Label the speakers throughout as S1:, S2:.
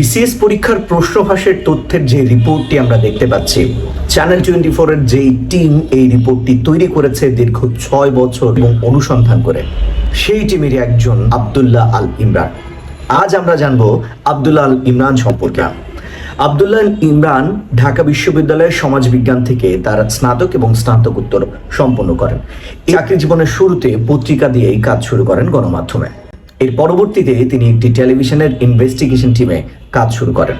S1: BCS পরীক্ষার প্রশ্নভাসের তথ্যের যে রিপোর্টটি আমরা দেখতে পাচ্ছি চ্যানেল টোয়েন্টি ফোরের যেই টিম এই রিপোর্টটি তৈরি করেছে দীর্ঘ ছয় বছর এবং অনুসন্ধান করে, সেই টিমেরই একজন আবদুল্লাহ আল ইমরান। আজ আমরা জানব আবদুল্লাহ আল ইমরান সম্পর্কে। আবদুল্লাহ ইমরান ঢাকা বিশ্ববিদ্যালয়ের সমাজবিজ্ঞান থেকে তার স্নাতক এবং স্নাতকোত্তর সম্পন্ন করেন। চাকরি জীবনের শুরুতে পত্রিকা দিয়ে এই কাজ শুরু করেন গণমাধ্যমে। এর পরবর্তীতে তিনি একটি টেলিভিশনের ইনভেস্টিগেশন টিমে কাজ শুরু করেন।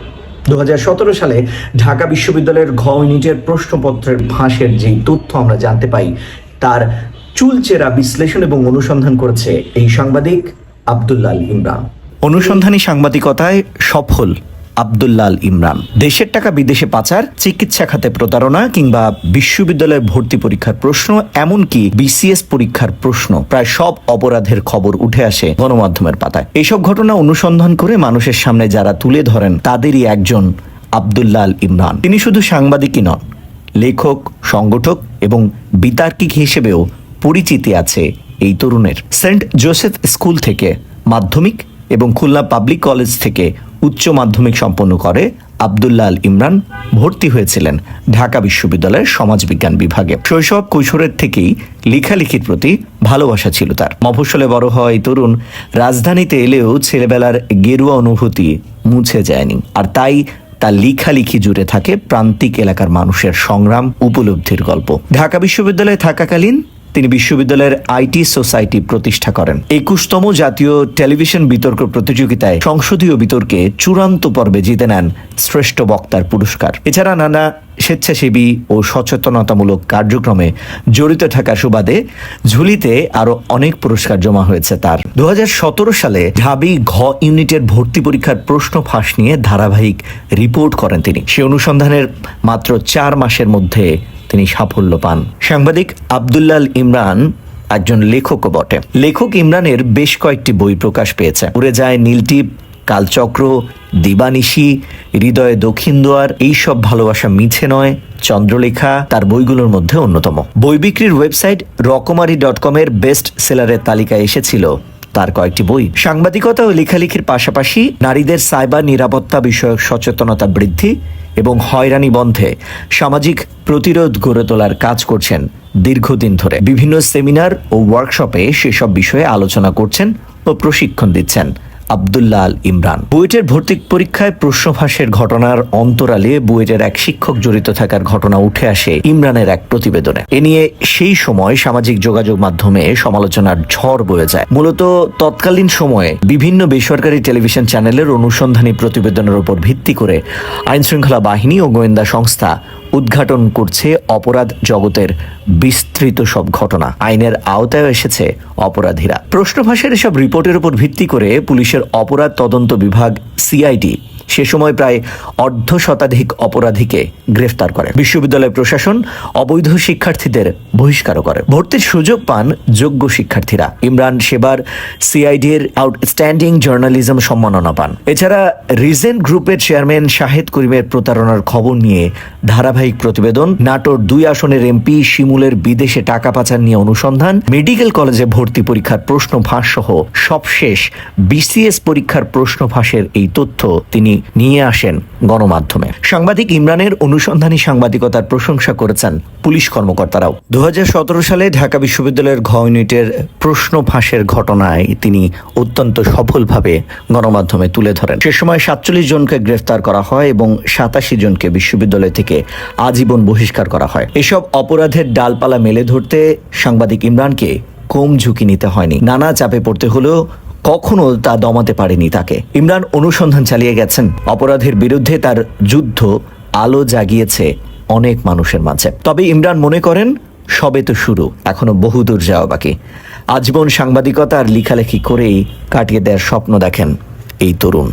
S1: দু হাজার সতেরো সালে ঢাকা বিশ্ববিদ্যালয়ের ঘ ইউনিটের প্রশ্নপত্রের ফাঁসের যে তথ্য আমরা জানতে পাই, তার চুলচেরা বিশ্লেষণ এবং অনুসন্ধান করেছে এই সাংবাদিক আবদুল্লাহ আল ইমরান। অনুসন্ধানী সাংবাদিকতায় সফল আবদুল্লাল ইমরান। দেশের টাকা বিদেশে পাচার, চিকিৎসা খাতে প্রতারণা কিংবা বিশ্ববিদ্যালয়ের ভর্তি পরীক্ষার প্রশ্ন, এমনকি বিসিএস পরীক্ষার প্রশ্ন, প্রায় সব অপরাধের খবর উঠে আসে গণমাধ্যমের পাতায়। এইসব ঘটনা অনুসন্ধান করে মানুষের সামনে যারা তুলে ধরেন, তাদেরই একজন আবদুল্লাল ইমরান। তিনি শুধু সাংবাদিকই নন, লেখক, সংগঠক এবং বিতার্কিক হিসেবেও পরিচিতি আছে এই তরুণের। সেন্ট জোসেফ স্কুল থেকে মাধ্যমিক এবং খুলনা পাবলিক কলেজ থেকে উচ্চ মাধ্যমিক সম্পন্ন করে আবদুল্লাহ আল ইমরান ভর্তি হয়েছিলেন ঢাকা বিশ্ববিদ্যালয়ের সমাজবিজ্ঞান বিভাগে। শৈশব কৈশোরের থেকেই লেখালেখির প্রতি ভালোবাসা ছিল তার। মফস্বলে বড় এই তরুণ রাজধানীতে এলেও ছেলেবেলার গেরুয়া অনুভূতি মুছে যায়নি। আর তাই তার লেখালেখি জুড়ে থাকে প্রান্তিক এলাকার মানুষের সংগ্রাম উপলব্ধির গল্প। ঢাকা বিশ্ববিদ্যালয়ে থাকাকালীন তিনি বিশ্ববিদ্যালয়ের আইটি সোসাইটি প্রতিষ্ঠা করেন। একুশতম জাতীয় টেলিভিশন বিতর্ক প্রতিযোগিতায় সংসদীয় বিতর্কে চূড়ান্ত পর্বে জিতে নেন শ্রেষ্ঠ বক্তার পুরস্কার। এছাড়া নানা স্বেচ্ছাসেবী ও সচেতনতামূলক কার্যক্রমে জড়িত থাকার সুবাদে ঝুলিতে আরও অনেক পুরস্কার জমা হয়েছে তার। দু সালে ঢাবি ঘ ইউনিটের ভর্তি পরীক্ষার প্রশ্ন ফাঁস নিয়ে ধারাবাহিক রিপোর্ট করেন তিনি। সে অনুসন্ধানের মাত্র চার মাসের মধ্যে তিনি সাফল্য পান। সাংবাদিক আবদুল্লাল ইমরান একজন লেখকও বটে। লেখক ইমরানের বেশ কয়েকটি বই প্রকাশ পেয়েছে। উড়ে যায় নীলটিপ কালচক্র, দিবানিশি, হৃদয়ে দক্ষিণ দুয়ার, এইসব ভালোবাসা মিছে নয়, চন্দ্রলেখা, তার বইগুলোর মধ্যে অন্যতম। বই বিক্রির ওয়েবসাইট রকমারি ডট কমের বেস্ট সেলারের তালিকায় এসেছিল। তার কয়েকটি বই। সাংবাদিকতা ও লেখালেখির পাশাপাশি নারীদের সাইবার নিরাপত্তা বিষয়ক সচেতনতা বৃদ্ধি এবং হয়রানি বন্ধে সামাজিক প্রতিরোধ গড়ে তোলার কাজ করছেন দীর্ঘদিন ধরে। বিভিন্ন সেমিনার ও ওয়ার্কশপে সেসব বিষয়ে আলোচনা করছেন ও প্রশিক্ষণ দিচ্ছেন। আবদুল্লাহ আল ইমরান। বুয়েটের ভর্তি পরীক্ষায় প্রশ্নভাসের ঘটনার অন্তরালে বুয়েটের এক শিক্ষক জড়িত থাকার ঘটনা উঠে আসে ইমরানের এক প্রতিবেদনে। এ নিয়ে সেই সময় সামাজিক যোগাযোগ মাধ্যমে সমালোচনার ঝড় বয়ে যায়। মূলত তৎকালীন সময়ে বিভিন্ন বেসরকারি টেলিভিশন চ্যানেলের অনুসন্ধানী প্রতিবেদনের উপর ভিত্তি করে আইনশৃঙ্খলা বাহিনী ও গোয়েন্দা সংস্থা উদ্ঘাটন করছে অপরাধ জগতের বিস্তৃত সব ঘটনা। আইনের আওতায় এসেছে অপরাধীরা। প্রশ্নভাষের এসব রিপোর্টের উপর ভিত্তি করে পুলিশের অপরাধ তদন্ত বিভাগ, সিআইডি সে সময় প্রায় অর্ধ শতাধিক অপরাধীকে গ্রেফতার করে। বিশ্ববিদ্যালয় প্রশাসন অবৈধ শিক্ষার্থীদের বহিষ্কারও করে। ভর্তির সুযোগ পান যোগ্য শিক্ষার্থীরা। ইমরান সেবার সিআইডির আউটস্ট্যান্ডিং জার্নালিজম সম্মাননা পান। এছাড়া রিজেন্ট গ্রুপের চেয়ারম্যান শাহেদ করিমের প্রতারণার খবর নিয়ে ধারাবাহিক প্রতিবেদন, নাটোর দুই আসনের এমপি শিমুলের বিদেশে টাকা পাচার নিয়ে অনুসন্ধান, মেডিকেল কলেজে ভর্তি পরীক্ষার প্রশ্ন ফাঁস সহ সবশেষ বিসিএস পরীক্ষার প্রশ্ন ফাঁসের এই তথ্য তিনি নিয়ে আসেন গণমাধ্যমে। সাংবাদিক ইমরানের অনুসন্ধানী সাংবাদিকতার প্রশংসা করেছেন পুলিশ কর্মকর্তারাও। দুহাজার সতেরো সালে ঢাকা বিশ্ববিদ্যালয়ের ঘ ইউনিটের প্রশ্ন ফাঁসের ঘটনায় তিনি অত্যন্ত সফলভাবে গণমাধ্যমে তুলে ধরেন। সে সময় সাতচল্লিশ জনকে গ্রেফতার করা হয় এবং সাতাশি জনকে বিশ্ববিদ্যালয় থেকে আজীবন বহিষ্কার করা হয়। এসব অপরাধের ডালপালা মেলে ধরতে সাংবাদিক ইমরানকে কম ঝুঁকি নিতে হয়নি। নানা চাপে পড়তে হলেও কখনো তা দমাতে পারেনি তাকে। ইমরান অনুসন্ধান চালিয়ে গেছেন। অপরাধের বিরুদ্ধে তার যুদ্ধ আলো জাগিয়েছে অনেক মানুষের মাঝে। তবে ইমরান মনে করেন, সবে তো শুরু, এখনও বহুদূর যাওয়া বাকি। আজীবন সাংবাদিকতা আর লেখালেখি করেই কাটিয়ে দেওয়ার স্বপ্ন দেখেন এই তরুণ।